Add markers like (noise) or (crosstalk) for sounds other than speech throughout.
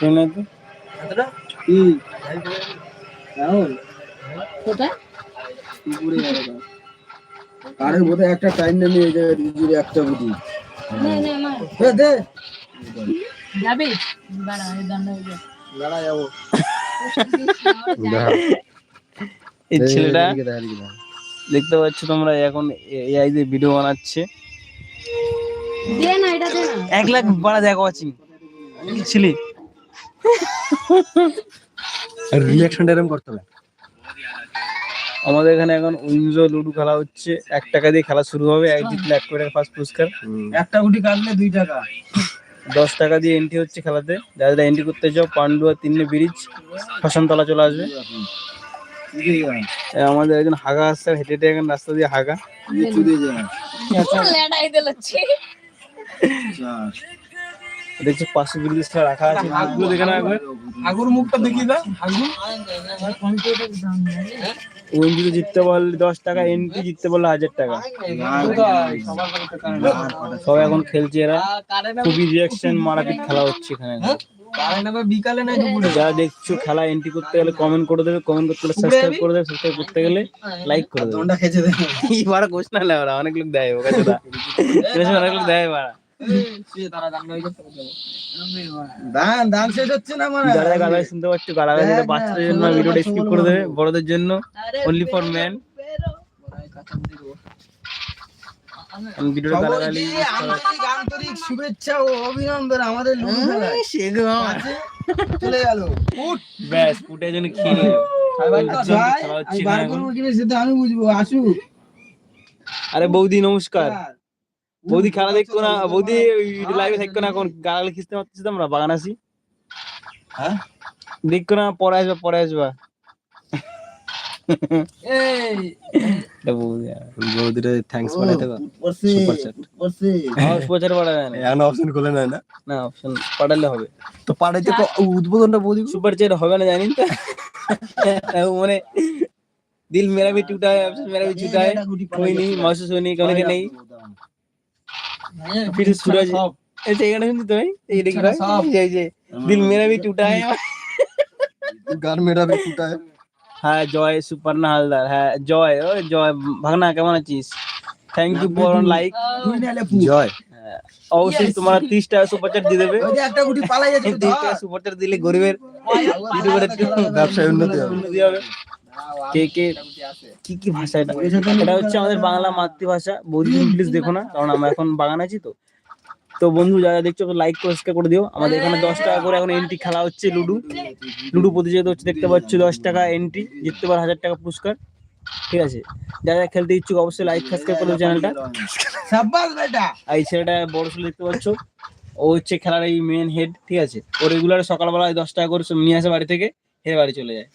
কেন তো কি রাহুল? কোথায়? পুকুরে আরে বোধহয় একটা টাইম এই জায়গায় রিজুরি একটা বুঝি নে নে মা দে দে। বাড়া এই দণ্ড যাবে দাঁড়া যাব। এই ছেলেটা। দেখতে পাচ্ছ তোমরা এখন এআই দিয়ে ভিডিও বানাচ্ছে। এক লাখ বাড়া দেখো ওয়াচিং ছিলি। রিয়াকশনটা এরকম করতে হবে। আমাদের এখানে এখন উইনজো লুডো খেলা হচ্ছে। এক টাকা দিয়ে খেলা শুরু হবে। এক জিতলে এক কোটি ফার্স্ট পুরস্কার। একটা গুটি কাটলে দুই টাকা। দশ টাকা দিয়ে এন্ট্রি হচ্ছে খেলাতে। যারা যারা এন্ট্রি করতে চাও পান্ডুয়া তিন্নে ব্রিজ ফসনতলা চলে আসবে। আমাদের একজন হাগা আসছে হেঁটে হেঁটে এখন রাস্তা দিয়ে হাগা। দেখছ পাশে ব্রিজ রাখা আছে। হাগুলো দেখে না একবার। আগুর মুখটা দেখিয়ে দাও আগুর উইনজো জিততে পারলে দশ টাকা এন্ট্রি জিততে পারলে হাজার টাকা। সবাই এখন খেলছে এরা। খুবই রিয়াকশন মারাপিট খেলা হচ্ছে এখানে। বিকালে না যারা দেখছ খেলা এন্ট্রি করতে গেলে কমেন্ট করে দেবে। কমেন্ট করতে গেলে সাবস্ক্রাইব করে দেবে। সাবস্ক্রাইব করতে গেলে লাইক করে দেবে। দন্ডা খেয়েছে দে এইবার কোশ না লেওরা অনেক লোক দেয় ওকে দাদা (laughs) অনেক লোক দেয় বাড়া দান দান শেষ হচ্ছে না মানে যারা গালাগালি শুনতে পাচ্ছ গালাগালি বাচ্চাদের জন্য ভিডিওটা স্কিপ করে দেবে বড়দের জন্য। অনলি ফর ম্যান আন্তরিক শুভেচ্ছা ও অভিনন্দন আমাদের চলে গেল। ব্যাস জন্য খেয়ে নিল। সেটা আমি বুঝব আসুক। আরে বৌদি নমস্কার। বৌদি খেলা দেখো না বৌদি লাইভে থাকো না এখন গালাগালি খিস্তে মারতেছি তোমরা বাগান আসি হ্যাঁ দেখো না পরে আসবা পরে আসবা এই এটা বৌদি বৌদিরে থ্যাঙ্কস পাঠাতে পার পড়ছে Super chat. পড়ছে হাউস প্রচার পাঠা যায় না এখন অপশন খুলে নেয় না না অপশন পাঠালে হবে তো পাড়াইতে উদ্বোধনটা বৌদি सुपर चैट হবে না জানিন তো (laughs) মানে दिल मेरा भी टूटा है अफसोस मेरा भी टूटा है कोई नहीं महसूस होने का नहीं नहीं फिर सूरज ऐसे गाना सुनते तो है ये देख रहा है जय जय दिल मेरा भी टूटा है গান মেরা भी टूटा है হ্যাঁ জয় সুপর্ণা হালদার হ্যাঁ জয় ও জয় ভাগনা কেমন আছিস থ্যাংক ইউ ফর লাইক দুই নালে ফু জয় অবশ্যই তোমার তিরিশ টাকা সুপার চ্যাট দিয়ে দেবে ওই যে একটা গুটি পালাই যাচ্ছে তিরিশ টাকা সুপার চ্যাট দিলে গরিবের ইউটিউবের একটু ব্যবসায় উন্নতি হবে উন্নতি হবে কে কে কি কি ভাষা এটা? এটা হচ্ছে আমাদের বাংলা মাতৃভাষা। বৌদি প্লিজ দেখো না কারণ আমরা এখন বাগান আছি তো। তো বন্ধু যারা দেখছ লাইক করে করে দিও। আমাদের এখানে দশ টাকা করে এখন এন্ট্রি খেলা হচ্ছে লুডু। লুডু প্রতিযোগিতা হচ্ছে দেখতে পাচ্ছ দশ টাকা এন্ট্রি জিততে পার হাজার টাকা পুরস্কার। ঠিক আছে? যারা খেলতে ইচ্ছুক অবশ্যই লাইক সাবস্ক্রাইব করে চ্যানেলটা এই ছেলেটা বড় ছেলে দেখতে পাচ্ছ। ও হচ্ছে খেলার এই মেন হেড ঠিক আছে? ও রেগুলার সকালবেলা দশ টাকা করে সব নিয়ে আসে বাড়ি থেকে। হেরে বাড়ি চলে যায়।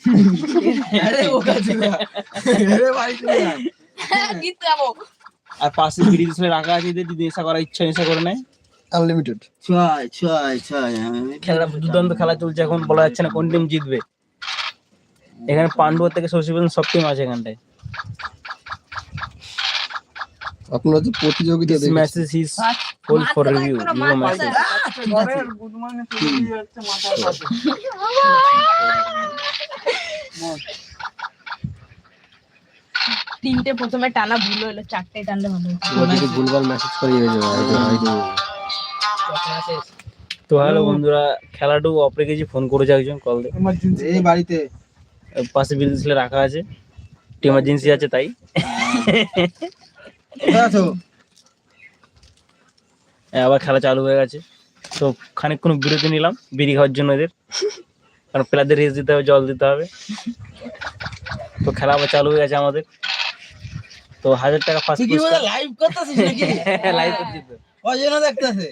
আরে পাশে ফ্রিজ রাখা আছে যদি নেশা করার ইচ্ছা নেশা করে নেয়। আনলিমিটেড ছয় ছয় ছয় খেলা দুর্দান্ত খেলা চলছে এখন বলা যাচ্ছে না কোন টিম জিতবে। এখানে পান্ডুয়া থেকে শশী পর্যন্ত সব টিম আছে এখানটায়। আপনারা যে প্রতিযোগিতা দিস দেখেন message is whole for review your message তিনটে প্রথমে টানা ভুল হলো চারটে টানলে ভালো হতো। ভুলভাল মেসেজ করে হয়ে যাবে। তো হ্যালো বন্ধুরা খেলাটু অপরে গেছি ফোন করেছে একজন কল দিয়ে এই বাড়িতে। পাশে বিড়ি ছেলে রাখা আছে। এমার্জেন্সি আছে তাই। আবার খেলা চালু হয়ে গেছে। তো খানিকক্ষণ বিরতি নিলাম বিড়ি খাওয়ার জন্য এদের। কারণ প্লেয়ারদের রেস দিতে হবে জল দিতে হবে। তো খেলা আবার চালু হয়ে গেছে আমাদের। তো হাজার টাকা ফার্স্ট তুই কি বলে লাইভ করতেছিস নাকি? লাইভ করছি তো। কজন দেখতেছে?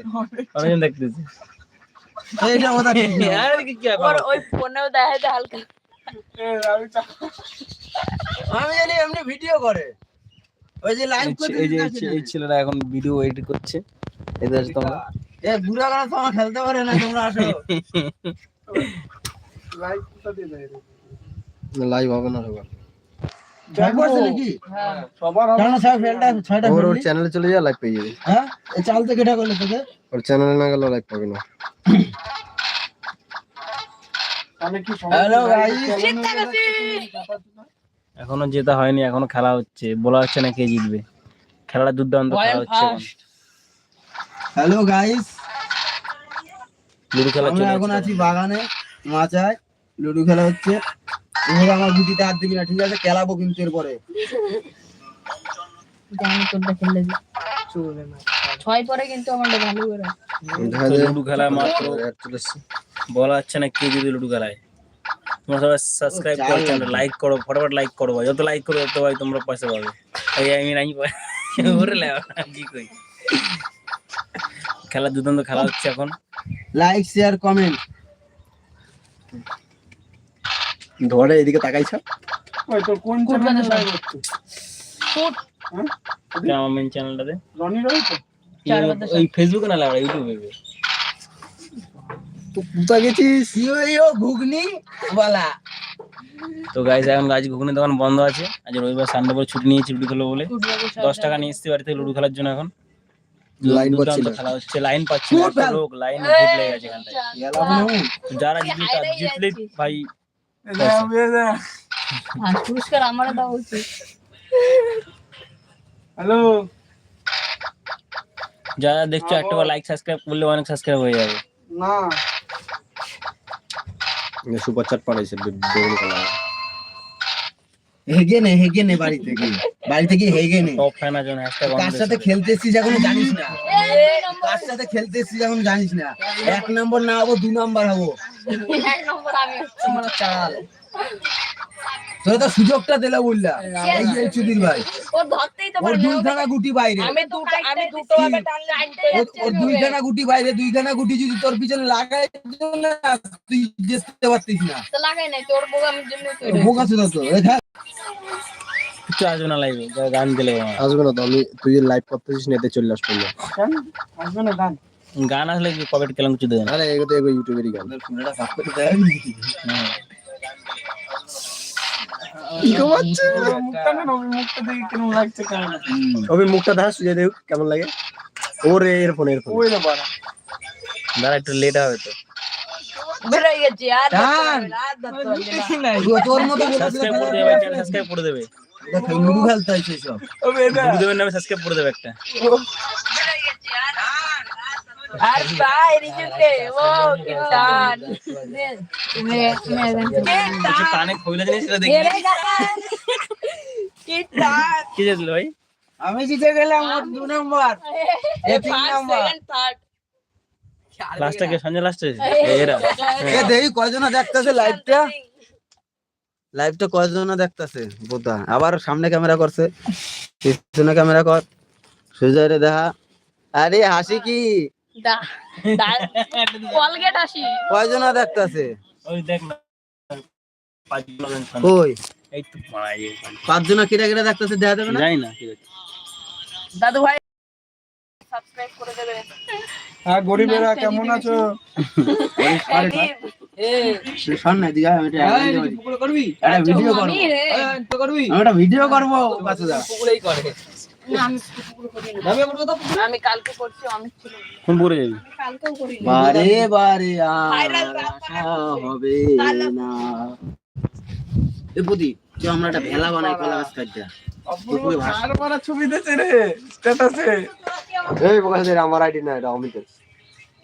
অনেকজন দেখতেছি। এইটা না। আরে কি কি ব্যাপার? ওর ওই ফোনেও হালকা। আমি জানি এমনি ভিডিও করে। ওই যে লাইভ করতে এই যে এই ছেলেরা এখন ভিডিও এডিট করছে। এদের তোমরা। এ বুড়া গানা তো খেলতে পারে না তোমরা আসো। (laughs) লাইভ হবে না সবার। হ্যাঁ। ওর চ্যানেলে চলে যা লাইভ পেয়ে যাবে। হ্যাঁ? চাল থেকে এটা করলে তোকে? ওর চ্যানেলে না গেলে লাইভ পাবে না। হ্যালো গাইস এখনও জেতা হয়নি এখনও খেলা হচ্ছে। বলা হচ্ছে না কে জিতবে? খেলাটা দুর্দান্ত খেলা হচ্ছে হ্যালো গাইস লুডু খেলা আমরা এখন আছি বাগানে মাচায় লুডো খেলা হচ্ছে। এভাবে আমার গুটিতে হাত দিবি না ঠিক আছে? খেলাবো কিন্তু এরপরে। জানি কোনটা খেললে যে। ছয় পরে কিন্তু আমাদের ভালো করে। লুডো খেলা মাত্র বলা হচ্ছে না কে জিতবে লুডু খেলায়। তোমরা সবাই সাবস্ক্রাইব করো চ্যানেল লাইক করো ফটাফট লাইক করো ভাই। যত লাইক করো তত ভাই তোমরা পয়সা পাবে। এই আমি নাই ওরে লেও কি কই খেলা দুর্দান্ত খেলা হচ্ছে এখন। লাইক শেয়ার কমেন্ট ধরে এদিকে তাকাইছ? ফুট আমার মেন চ্যানেলটাতে চার বাদে ওই ফেসবুকে না লাগা ইউটিউবে তো কোথা গেছিস? ইও ঘুগনি? বালা। তো গাইজ এখন দোকান বন্ধ আছে। আজ রবিবার সানডে করে ছুটি নিয়েছি লুডো খেলো বলে। দশ টাকা নিয়ে এসছি বাড়ি থেকে লুডো খেলার জন্য এখন। লাইন পাচ্ছি খেলা হচ্ছে লাইন পাচ্ছি লোক লাইন লেগে গেছে এখানটায়। যারা জিতবে তার জিতলে ভাই পুরস্কার আমার দেওয়া উচিত হ্যালো। যারা দেখছ একটা লাইক সাবস্ক্রাইব করলে অনেক সাবস্ক্রাইব হয়ে যাবে। না। সুপার চাট পাঠাইছে বেগুনি কালার হেগে নে হেগে নে বাড়ি থেকে বাড়ি থেকে হেগে নে। টপ ফ্যান আছে হ্যাশট্যাগ কার সাথে খেলতে এসছিস এখন জানিস না? কার সাথে খেলতে এসছিস এখন জানিস না? এক নম্বর না হব দু নম্বর হব। এক নম্বর আমি হচ্ছি। চাল। তোরা তো সুযোগটা দিলে বললা এই যে সুধীর ভাই। ও ধরতেই তো ওর। দুইখানা গুটি বাইরে। আমি দুটো আমি দুটো ভাবে টানলে আনতে ওর- ওর দুইখানা গুটি বাইরে দুইখানা গুটি যদি তোর পিছনে লাগাই না তুই যেতে পারতিস না। তো লাগাই নাই তোর বউ আমি জন্য বোকা ছিল তো। এই কিছু আসবে না লাইভে গান দিলে আসবে না তো আমি তুই লাইভ করতেছিস না এতে চলে আসব না। গান? আসলে কি কবে কেলাম কিছু দেবে না। আরে এগো তো এগো ইউটিউবেরই গান। ফোনটা করে দেয়। হ্যাঁ। কি কমাচ্ছে অভি মুখটা দেখা সুজে দেখ কেমন লাগে? ওরে এরফোন এরফোন দাঁড়া একটু লেট হবে তো। বেরোয় গেছি আর না। তোর মতো সাবস্ক্রাইব করে দেবে সাবস্ক্রাইব করে দেবে। খেলতে হয়েছে সব। গুরু দেবের নামে সাবস্ক্রাইব করে দেবে একটা। আর ভাই রিজুকে ও কি টান দে মে মে কিছু কানে খইলা জিনিস সেটা দেখি কি টান কি যেছিল ভাই আমি জিতে গেলাম দু নম্বর এ তিন ফার্স্ট নাম্বার। সেকেন্ড থার্ড লাস্টটা কে সঞ্জয় লাস্টে এরা এ দেখি কয়জনা দেখতেছে লাইভটা লাইভটা কয়জনা দেখতেছে বোধা আবার সামনে ক্যামেরা করছে পিছনে ক্যামেরা কর সুজয় রে দেখা আরে হাসি কি কলগেট আসি। কয়জনা দেখতেছে? ওই দেখ না পাঁচ জন সঞ্জয়। কই? এই তো মারা কিরা কিরা দেখতেছে দেখা দেবে না? যাই না দাদু ভাই সাবস্ক্রাইব করে দেবে। হ্যাঁ গরিবেরা কেমন আছো? শোন না দিঘা আমি একটা ভিডিও করব? আমি রে কালকে করছি ছিল। কোন যাবি? কালকেও করি বারে বারে হবে না। এ পুতি আমরা একটা ভেলা বানাই কলা গাছ কাটটা পুকুরে ভাসা এই বকাছে এটা আমার আইডি না এটা অমিতের।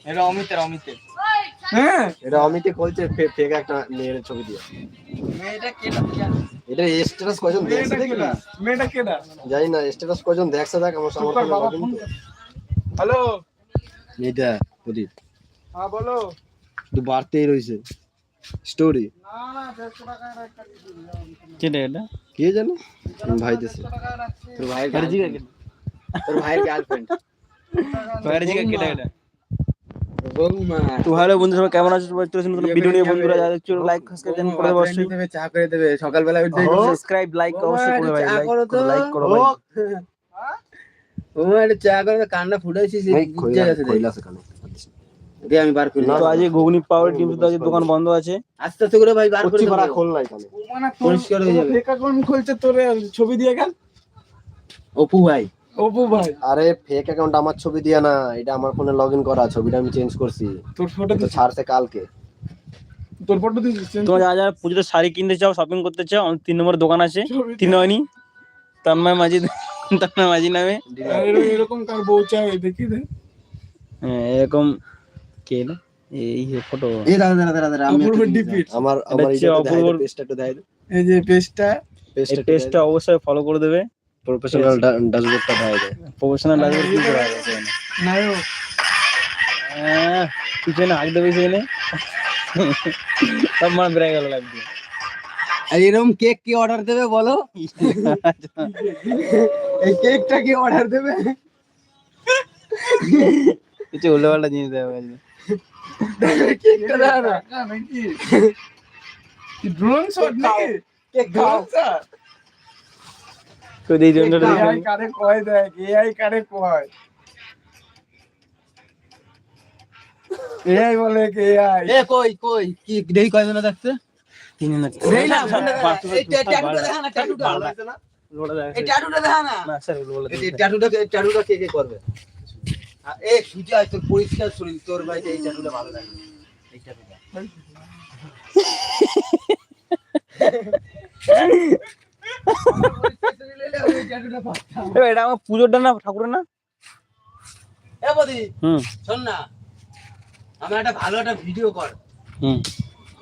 এটা অমিতের অমিতের। এটা অমিতে খুলছে ফেক একটা মেয়ের ছবি দিয়ে। এটা স্ট্যাটাস কয়জন দেখছে দেখি না? জানি না স্ট্যাটাস কয়জন দেখছে দেখ আমার সামনে হ্যালো? এটা প্রদীপ। হ্যাঁ বলো। তো বাড়তেই রয়েছে। স্টোরি কেটে এটা? কে জানে? ভাই দেশে তোর ভাইয়ের আরে তোর ভাইয়ের গার্লফ্রেন্ড কেটে এটা? তো হ্যালো বন্ধুরা সবাই কেমন আছো? সবাই চলে নতুন ভিডিও নিয়ে। বন্ধুরা যারা দেখছ লাইক সাবস্ক্রাইব করে দেবে অবশ্যই। দেবে চা করে দেবে। সকালবেলা উঠে সাবস্ক্রাইব লাইক অবশ্যই করে ভাই লাইক করো ও চা করে দে, কান্না ফুটাইছিস এই গেছে কইলা সেখানে। দে আমি বার করি তো আজ ঘুগনি পাওয়ার টিম তো আজ দোকান বন্ধ আছে। আস্তে আস্তে করে ভাই বার করে ভাড়া খোল না এখানে। পরিষ্কার হয়ে যাবে। খুলছে তোর ছবি দিয়ে গেল। অপু ভাই। অপু ভাই। আরে ফেক অ্যাকাউন্ট আমার ছবি দিয়া না এটা আমার ফোনে লগ ইন করা ছবিটা আমি চেঞ্জ করছি। তোর ফটো তো ছাড়ছে কালকে। তোর ফটো তোমরা যারা পুজোতে শাড়ি কিনতে চাও শপিং করতে চাও তিন নম্বর দোকান আছে। তিন নয়নি তন্ময় মাঝি তন্ময় মাঝি নামে। এরকম এরকম কার বউ চাই দেখি দে। হ্যাঁ, এরকম কে এলো? এই ফটো এই আমি অপূর্ব ডিপিট আমার আমার পেজটা একটু দেখাই এই যে পেজটা। পেজটা এই পেজটা অবশ্যই ফলো করে দেবে। প্রফেশনাল ড্যাশবোর্ডটা দেখাই দেয় প্রফেশনাল লাগবে কি করা হবে সেখানে। নায়ক হ্যাঁ, পিছনে হাঁক দেবে সেখানে সব মানে বেড়ে গেল লাগবে আর এরকম কেক কি অর্ডার দেবে বলো এই কেকটা কি অর্ডার দেবে কিছু উল্টো পাল্টা জিনিস দেবে আজকে। কেকটা দেখা না নাকি ড্রোন শট নাকি কেক ড্রোন শট তো এই জন্য এআই কারে কয় দেখ এআই কারে কয়? এআই বলে কি এআই এ কই কই কি কিনে না দেই না এই ট্যাটুটা দেখা। না ট্যাটুটা এই ট্যাটুটা দেখা না। না স্যার বলে এই ট্যাটুটা ট্যাটুটা কে কে করবে? এ সুজয় তোর পরিষ্কার শরীর তোর বাড়িতে এই ট্যাটুটা ভালো লাগে। এই ট্যাটুটা। (laughs) এটা আমার পুজোরটা না ঠাকুরের না? এ বদি হুম। শোন না আমার একটা ভালো একটা ভিডিও কর। হুম।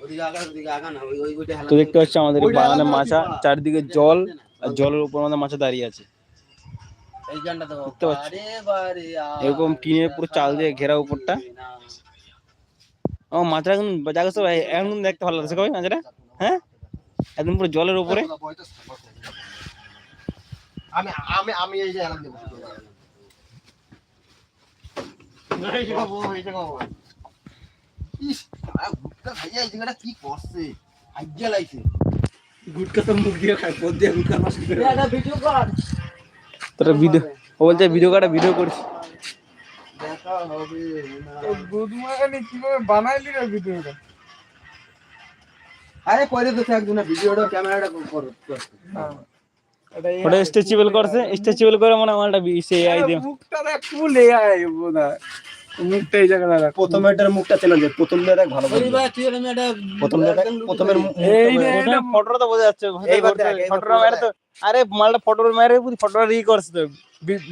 ওদিকে আগা ওদিকে আগা না ওই ওই ওইটা হেলা তো দেখতে পাচ্ছি আমাদের বাগানে মাছা। চারিদিকে জল আর জলের উপর আমাদের মাছা দাঁড়িয়ে আছে। দেখতে পাচ্ছি। এরকম টিনের পুরো চাল দিয়ে ঘেরা উপরটা। আমার মাছটা এখন জায়গা সব এখন দেখতে ভালো লাগছে। কবে মাছটা? হ্যাঁ? একদম পুরো জলের উপরে। আমি আমি আমি এই যে এলাম দেবো কি করছে? হাইজা লাইছে গুটকা তো মুখ দিয়ে খায় পদ দিয়ে গুটকা ভিডিও কর তোরা ভিডিও ও বলছে ভিডিও কাটা ভিডিও করছি। দেখা হবে না। তো কীভাবে বানাইলি রে ভিডিওটা আরে করে তো একজন ভিডিওটা ক্যামেরাটা কর। হ্যাঁ ওটা স্ট্রেচেবল করছে স্ট্রেচেবল করে মানে আমারটা সে আই দিয়ে মুখটা দেখ ফুল এআই বোধা মুখটা এই জায়গাটা দেখ প্রথমে এটার মুখটা চেনা যায় প্রথম দিয়ে দেখ ভালো করে। ভাই তুই এরকম একটা প্রথম দিয়ে দেখ প্রথমের এই মুখটা ফটোটা তো বোঝা যাচ্ছে এইবার দেখ, ফটোটা মেরে তো আরে মালটা ফটো মেরে পুরো ফটোটা করছে তো।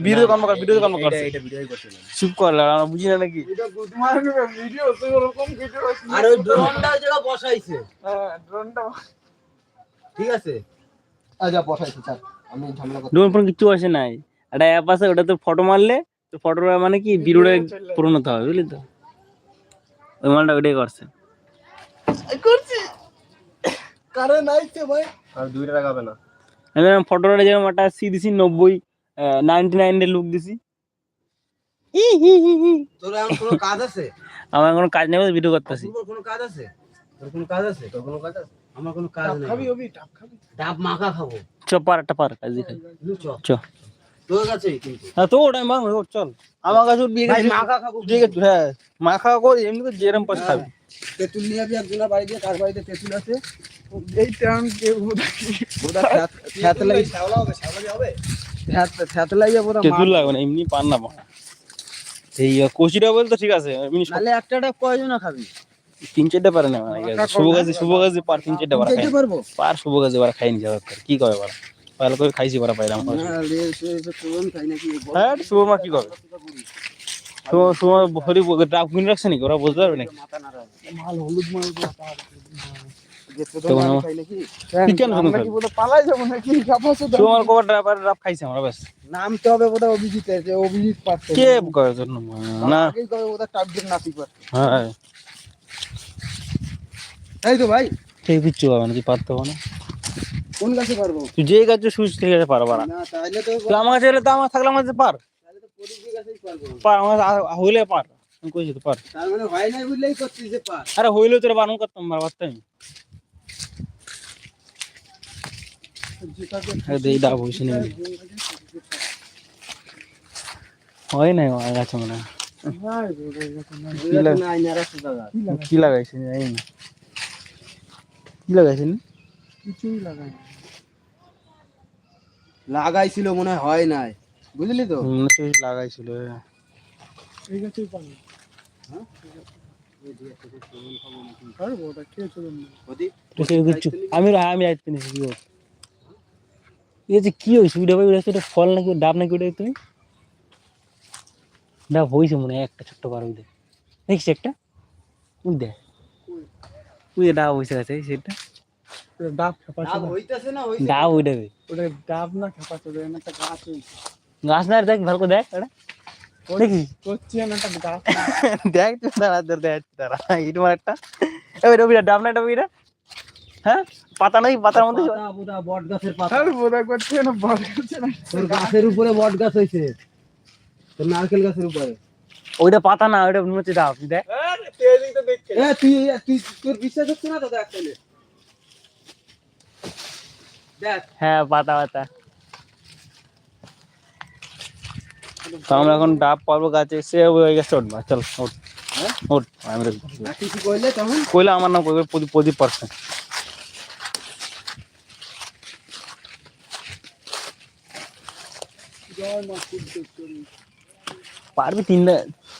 ভিডিও কর্ম কর ভিডিও কর্ম করছে। করছে চুপ কর বুঝি না নাকি? এটা গুদমারানি ভিডিও তো ওরকম ভিডিও আর ওই ড্রোনটা ওই বসাইছে। হ্যাঁ ড্রোনটা ঠিক আছে? আচ্ছা বসাইছি স্যার। আমি ঝামেলা করতে ড্রোন ফোন কিছু আসে নাই। একটা অ্যাপ আছে ওটা তো ফটো মারলে তো ফটোটা মানে কি? ভিডিওটা পূরণ হতে হবে বুঝলি তো? ওই মালটা ওইটাই করছে। কারে নাইছে ভাই? আর দুইটা টাকা হবে না। আমি ফটোটা যেরকম একটা সি দিছি নব্বই নাইনটি নাইন এর লুক দিছি। তোর এখন কোনো কাজ আছে? আমার কোনো কাজ নেই ভিডিও করতেছি। তোর কোনো কাজ আছে? তোর কোনো কাজ আছে? তোর কোনো কাজ আছে? আমার কোনো কাজ নেই। খাবি ওবি টাপ খাবি। ডাব মাখা খাব। চ পার একটা পার কাজ দেখাই চ চ তোর কাছে কিন্তু। হ্যাঁ তো ওটাই মাং ওর চল। আমার কাছে বিয়ে ভাই মাখা খাব। ঠিক আছে হ্যাঁ মাখা কর এমনি তো যেরম পাস খাবি। তেঁতুল নিয়ে যাবি একজনের বাড়ি দিয়ে কার বাড়িতে তেঁতুল আছে। এই টাইম কে বোধা কি ওটা শ্যাওলা হবে শ্যাওলা হবে। থ্যাতলাই যাব না তেঁতুল লাগবে না এমনি পান না পান এই কচিটা বল তো ঠিক আছে এমনি একটা কয়জন খাবি? তিন চারটে পারে না মানে শুভ গাছে শুভ গাছে পার তিন চারটে দেখতে পারব? পার শুভ গাছে খাইনি যাবে কি করে বার ভালো করে খাইছি বার পাইলাম হ্যাঁ শুভ কি করে? শুভ শুভ হরি ড্রাফ কিনে রাখছে নাকি? ওরা বুঝতে পারবে নাকি? তো। কি কে পার হ্যাঁ। তাই তো ভাই। ঠিক কিচ্ছু হবে না পারতে হবে না। কোন গাছে পারব? তুই যে গাছে সুইচ ঠিক আছে পারবা না। না তাহলে তো তুই আমার কাছে এলে তো আমার থাকলে আমার কাছে পার। তাহলে তো পরিচয় গাছেই পারব। পার আমার হইলে পার। আমি কইছি তো পার। তার মানে হয় নাই বুঝলেই করছিস যে পার। আরে হইলেও তোর বারণ করতাম বার পারতাম এই ডাব হয়েছে না হয় নাই আমার কাছে মনে হয়। না। কি লাগ- নাই নারা সুদা গাছ কি লাগাইছে জানি কি লাগাইছেন? কিছুই লাগাই লাগাইছিল মনে হয় হয় নাই। বুঝলি তো? লাগাইছিল এই গাছেই পানি। ওটা কিচ্ছু আমি আমি যাইতে নিছি কি এই যে কি হয়েছে ভাই উঠে ফল নাকি ডাব নাকি উঠে তুমি? ডাব হয়েছে মনে হয় একটা ছোট্ট বার উঠে দেখছি একটা? উঠ দে উঠে ডাব হয়েছে গেছে সেটা ডাব খেপা হইতাছে না হইছে ডাব উঠে ওটা ডাব না খেপা চলে না একটা গাছ হয়েছে গাছ না দেখ ভালো করে দেখ এটা। দেখি। করছি না একটা গাছ (laughs) দেখ তুই দাঁড়া দাঁড়া দেখ দাঁড়া ইট মার একটা। এবার রবিরা ডাব না এটা হ্যাঁ? পাতা নাই পাতার মধ্যে পাতা বট গাছের পাতা। আর বোধা করছে না না তোর গাছের উপরে বট গাছ হইছে। তোর নারকেল গাছের উপরে। ওইটা পাতা না ওইটা মনে হচ্ছে ডাব দেখ। তেলিং তো দেখছে এ তুই তুই তোর বিশ্বাস হচ্ছে না তো দেখ হ্যাঁ পাতা পাতা। তো আমরা এখন ডাব পাবো গাছে সে ওই গাছে উঠবা চল উঠ উঠ আমি আর কিছু কইলে আমার নাম কইবে প্রদীপ প্রদীপ করি পারবি তিনটা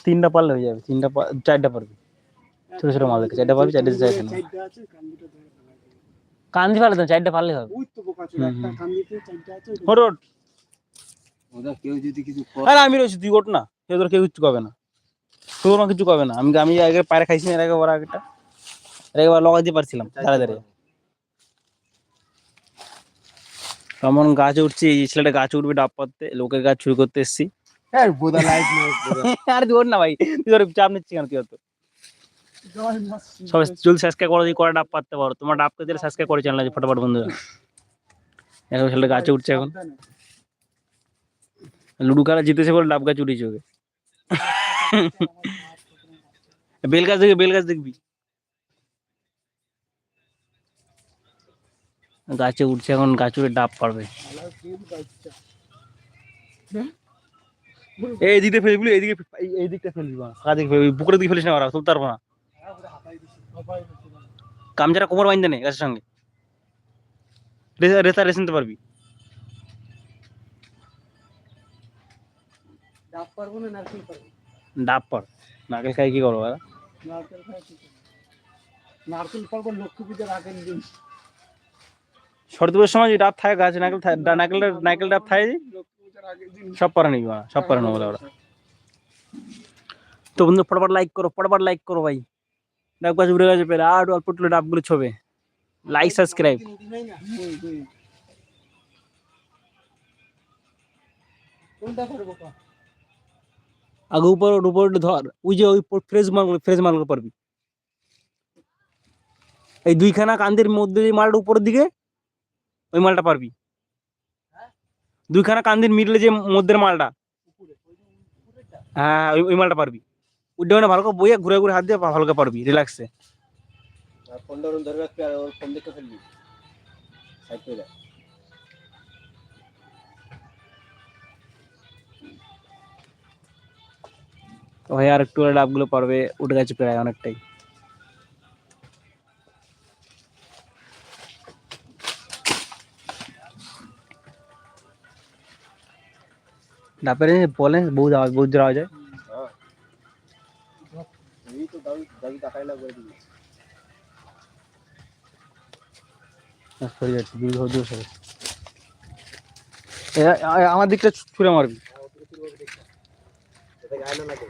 তিনটা পারলে হয়ে যাবে। তিনটা চারটা পারবি। ছোট ছোট মাল দেখে চারটা পারবি চারটে চারটে না চারটা আছে কান্দিটা ধরে ফেলা যায়। কান্দি ফেলে তো চারটা পারলে হবে ওঠ ওঠ। আরে আমি রয়েছি তুই ওঠ না। কেউ তোর কেউ কিছু কবে না। তোর কিছু কবে না। আমি আমি আগে পায়রা খাইছি না এর আগে ওর আগেটা এর আগে লগাই দিয়ে পারছিলাম দাঁড়া দাঁড়িয়ে। কেমন গাছে উঠছি এই ছেলেটা গাছে উঠবে ডাব পাততে লোকের গাছ চুরি করতে এসছি। হ্যাঁ বোদা লাইট (laughs) না ভাই তুই তোর চাপ নিচ্ছি কেন তুই অত সবাই জলদি সাবস্ক্রাইব করো, দিয়ে করে ডাব পাততে পারো। তোমার ডাবকে দিলে সাবস্ক্রাইব করে চ্যানেল ফটোফট বন্ধুরা। এখন ছেলেটা গাছে উঠছে এখন। লুডু খেলা জিতেছে বলে ডাব গাছ উঠেছে ওকে। বেল গাছ দেখবি, বেল গাছ দেখবি। গাছে উঠছে এখন, গাছ উঠে ডাব পারবে এই দিকে ফেলবি এইদিকে এই- দিকটা ফেলবি ফাঁকা দিকে ফেলবি পুকুরের দিকে ফেলিস না ওরা তুলতে পারব না। কামচারা কোমর বাইন্দে নেই গাছের সঙ্গে। রেতা রেসে নিতে পারবি। ডাব পারব না নারকেল পারব? ডাব পার। নারকেল খাই কি করব নারকেল খায় কি নারকেল পারব লক্ষ্মী পূজার আগের দিন শরৎপুরের সময় যে ডাব থাকে গাছে নারকেল নারকেল নারকেল ডাব থাকে সব পারে নাকি সব পারে না বলে ওরা। তো বন্ধু ফটাফট লাইক করো ফটাফট লাইক করো ভাই। ডাব গাছ উড়ে গেছে পেরে আর অল্প টুলে ডাবগুলো ছবে। Like subscribe? আগে উপর উপর ধর ওই যে ওই ফ্রেশ মালগুলো ফ্রেশ মালগুলো পারবি এই দুইখানা কান্দের মধ্যে যে মালটা উপরের দিকে ওই মালটা পারবি। দুইখানা কান্দির মিডলে যে মধ্যের মালটা হ্যাঁ ওই মালটা পারবি। মানে ভালো করে বইয়ে ঘুরে ঘুরে হাত দিয়ে ভালো করে পারবি রিল্যাক্সে আর ফোনটা ধরে রাখবি আর ওর ফোন দেখে ফেলবি সাইড করে তো ভাই আর একটু ডাবগুলো পারবে উঠে গেছে প্রায় অনেকটাই। ডাবের বলেন বহু আওয়াজ বহুত জোর আওয়াজ হয় তাকাই না করে দিবি হ্যাঁ, আমার দিকটা ছুঁড়ে মারবি। লাগে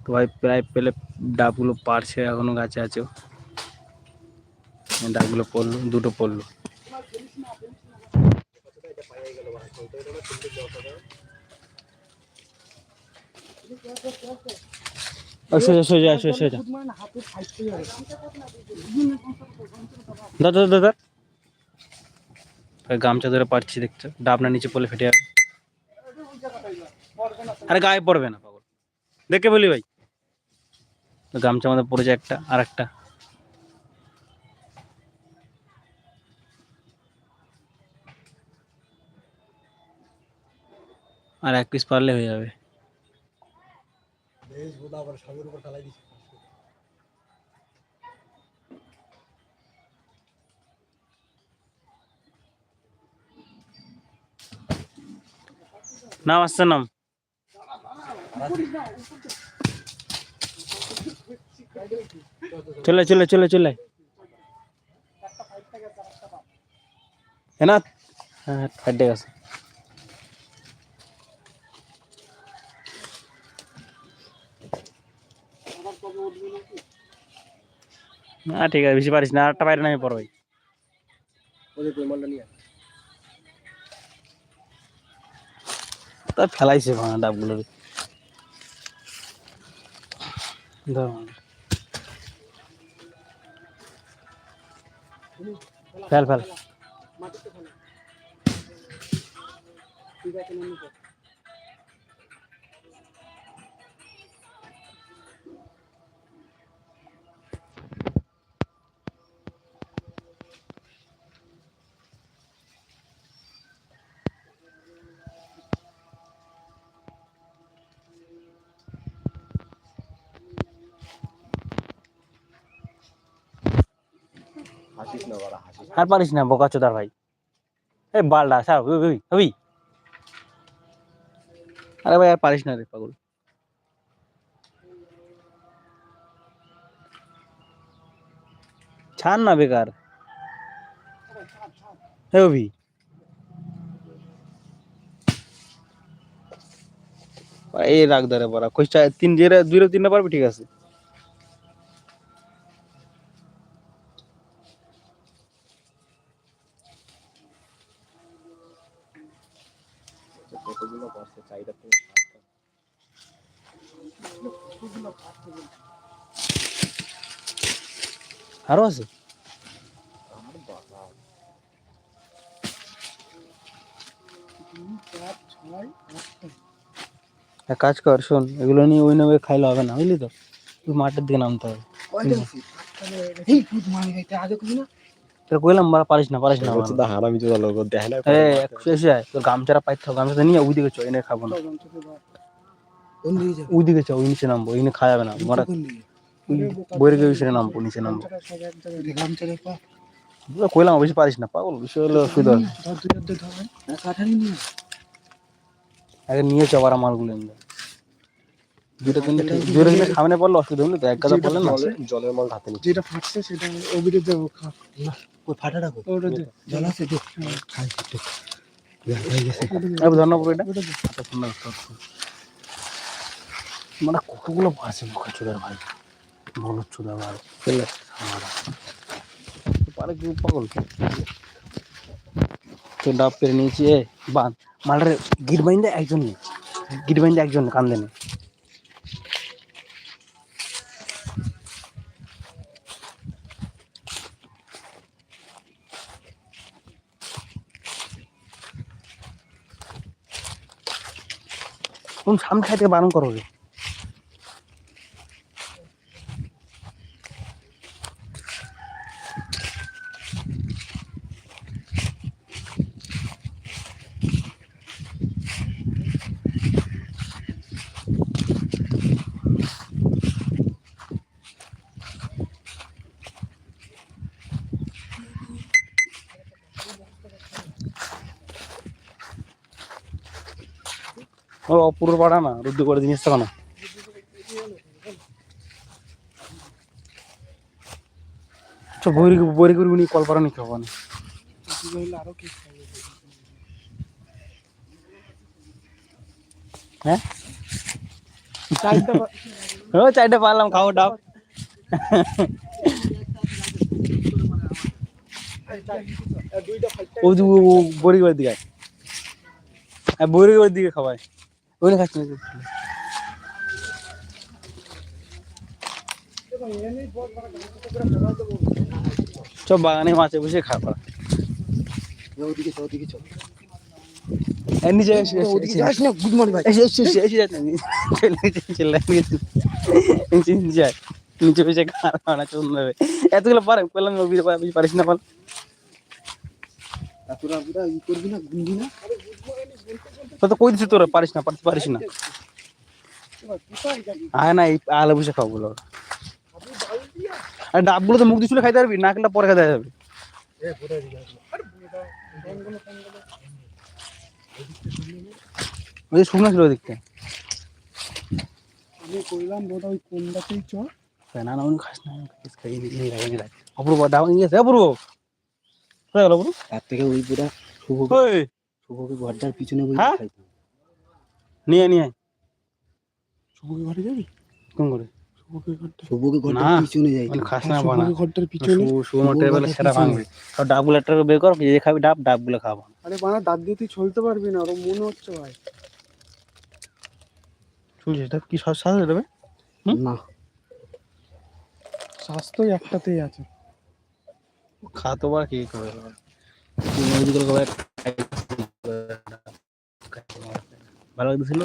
তো ভাই প্রায় পেলে ডাবগুলো পারছে এখনও গাছে আছে। ডাবগুলো পড়ল দুটো পড়ল ও, সোজা সোজা দাদা দাদা গামছা ধরে পারছি দেখছ। ডাবনা নিচে পড়লে ফেটে যাবে। আরে গায়ে পড়বে না, পাগল। দেখে বলি ভাই। গামছা আমাদের পড়েছে একটা আর একটা আর এক পিস পারলে হয়ে যাবে। নাম, আসছে নাম? চলে চলে চলে চলে। হ্যাঁ ফাইটে গেছে না ঠিক আছে বেশি পারিস না আরেকটা বাইরে নামে পড়ো ভাই। ওদের পেমালটা নিয়ে আয়। তা ফেলাইছে ভাঙা ডাবগুলো ফেল ফেল। হাসিস আর পারিস না বোকা চোদার ভাই। এই বালডা স্যার ওই ওই ওই আরে ভাই আর পারিস না রে পাগল। ছাড় না বেকার। হে অভি এই রাখ ধরে বড়া কইটা তিন জেরে দুই তিনটা পারবি ঠিক আছে। আরও আছে? এক কাজ কর শোন এগুলো নিয়ে ওই নামে খাইলে হবে না বুঝলি তো? তুই মাঠের দিকে নামতে হবে তোর কইলাম মারা পারিস না পারিস না হারামি তো লোক দেখে না এ এসে যায় তোর গামছাটা পাইতে হবে গামছাটা নিয়ে ওই দিকে এনে খাব না। ওই দিকে চ ওই নিচে নামবো ওই খাওয়া যাবে না মারা। বইয়ের গিয়ে নামবো নিচে নামবো। কইলাম বেশি পারিস না পাগল। বিষয় হলো অসুবিধা হবে ধর দুই অর্ধেক ধর না কাঠারি নিয়ে আগে নিয়ে চ আবার মালগুলো এনে। দুটো তিনটে দুটো তিনটে সামনে পড়লে অসুবিধা হলো তো এক কথা বললেন না। জলের- জলের মাল হাতে নিচ্ছে যেটা ফাটছে সেটা ওবিরে দেবো ওই ফাটাটা কই? ওটা দে। জল আছে দে। খাই একটু ধন্যবাদ এটা। সুন্দর, সুন্দর, সুন্দর। মানে কতগুলো আছে মুখা চোদার ভাই? বুঝলে? সামারা। পারে কি পাগল তো ডাব পেরে নিয়েছি এ বান মালরে গিট বাইন্দে একজন নেই গিট বাইন্দে একজন কান্দে নেই কোন সামনে খাইতে বারণ করো রে ও পুরো পাড়া না রুদ্র করে জিনিস তো না তো বইরি বইরি করে উনি কল পারানি খাব না? হ্যাঁ? ও চারটে পারলাম, খাও ডাব ও যে ও- ও বড়ি করে দিকে হ্যাঁ দিকে খাওয়াই খাচ্ছি না সব বাগানে মাছে বসে খাবা ওদিকে চল ওদিকে চল নিচে এসে এসে- ওদিকে এসে- যাস না গুড মর্নিং ভাই। এসে এসে এসে এসে না চলে গেছে চলে গেছে নিচে বসে খাওয়া খাওয়া এতগুলো পারে পেলাম পারিস না পাল তোরা ই করবি না গুনবি না? তো তো কই দিছিস তোরা পারিস না পারতে পারিস না। আয় না এই আলো বসে খাও বলো। আর ডাবগুলো তো মুখ দিয়ে খাইতে পারবি নাকটা পরে খাইতে যাবে ওই শুকনো ছিল দেখতে আমি কইলাম বোধ ওই কোনটাতেই চ। না না উনি খাস না কিস খাই নি নি নি অপূর্ব ডাউন গেছে অপূর্ব কোথায় গেল অপূর্ব তার থেকে ওই পুরা শুভ শুভকে ঘরটার পিছনে বই হ্যাঁ? খাইতাম নিয়ে নিয়ে। আয়। শুভকে ঘরে যাবি? কোন করে শুভকে ঘরটা শুভকে ঘরটার না। পিছনে যাই। মানে খাস না বানা শুভকে ঘরটার পিছনে শুভ টেবিলে সেটা ভাঙবে সব ডাবগুলো একটা করে বের কর যে খাবি ডাব ডাবগুলো খাব আরে বানা দাঁত দিয়ে তুই চলতে পারবি না ওরম মনে হচ্ছে ভাই। শুনছিস এটা কি দেবে? না। স্বাস্থ্যই একটাতেই আছে। খাতো বা কি করে। ভালো লাগতেছিল।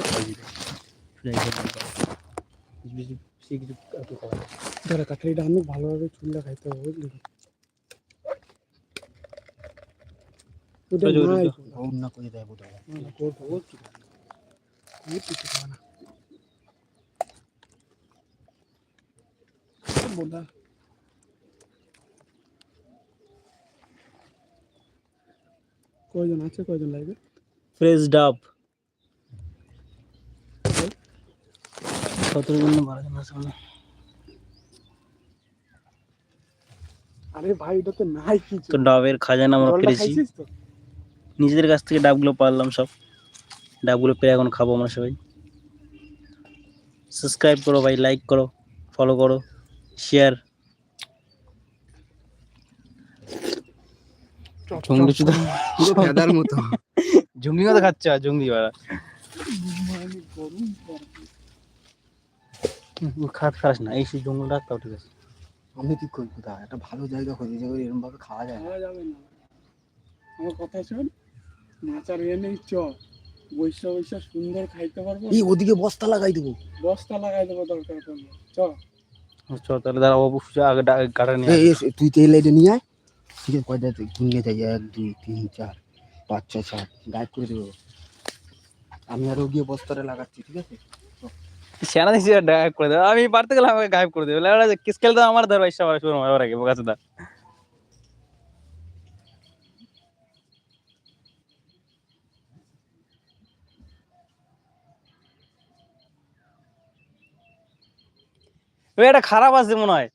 ধরে কাঠারিটা অনেক ভালোভাবে চুলটা খাইতে হবে বুঝলি? না করে দেয় বোধ হয় না, না, করব, ও কি করে? ও কিছু খাবে না। বোধা কয়জন আছে কয়জন লাইভে ফ্রেশ ডাব। সতেরো জন বারো জন আছে মনে আরে ভাই এটা তো নাই কিছু। তো ডাবের খাজানা আমরা পেরেছি। নিজেদের কাছ থেকে ডাবগুলো পারলাম সব। ডাবগুলো পেরে এখন খাব আমরা সবাই। সাবস্ক্রাইব করো ভাই লাইক করো ফলো করো শেয়ার জঙ্গলি শুধু পুরো ফেদার মতো। জঙ্গলি মতো খাচ্ছে আর জঙ্গলি বাড়া খারাপ খাস না এই সেই জঙ্গল রাখতাও ঠিক আছে। আমি কি করব তা একটা ভালো জায়গা খুঁজে যে এরকম ভাবে খাওয়া যায়। না খাওয়া যাবে না। আমার কথা শোন মাচার ইয়ে নেই চ বৈশা বৈশা সুন্দর খাইতে পারব। এই ওদিকে বস্তা লাগাই দেবো। বস্তা লাগাই দেবো দরকার পড়লে। চ চ তাহলে দাঁড়া অবশ্যই আগে গাড়া নিয়ে তুই তেল লাইটে নিয়ে আয়। আছে কয়টা যাই এক, দুই, তিন, চার, পাঁচ, ছয়, সাত। গাইড করে দেবো। আমি আরও গিয়ে বস্তাটা লাগাচ্ছি, ঠিক আছে? করে আমি পারতে গেলে আমাকে গায়েব করে দেবে। কিস খেল তো আমার ধর ইচ্ছা শুরু হয় এটা খারাপ আছে মনে হয়।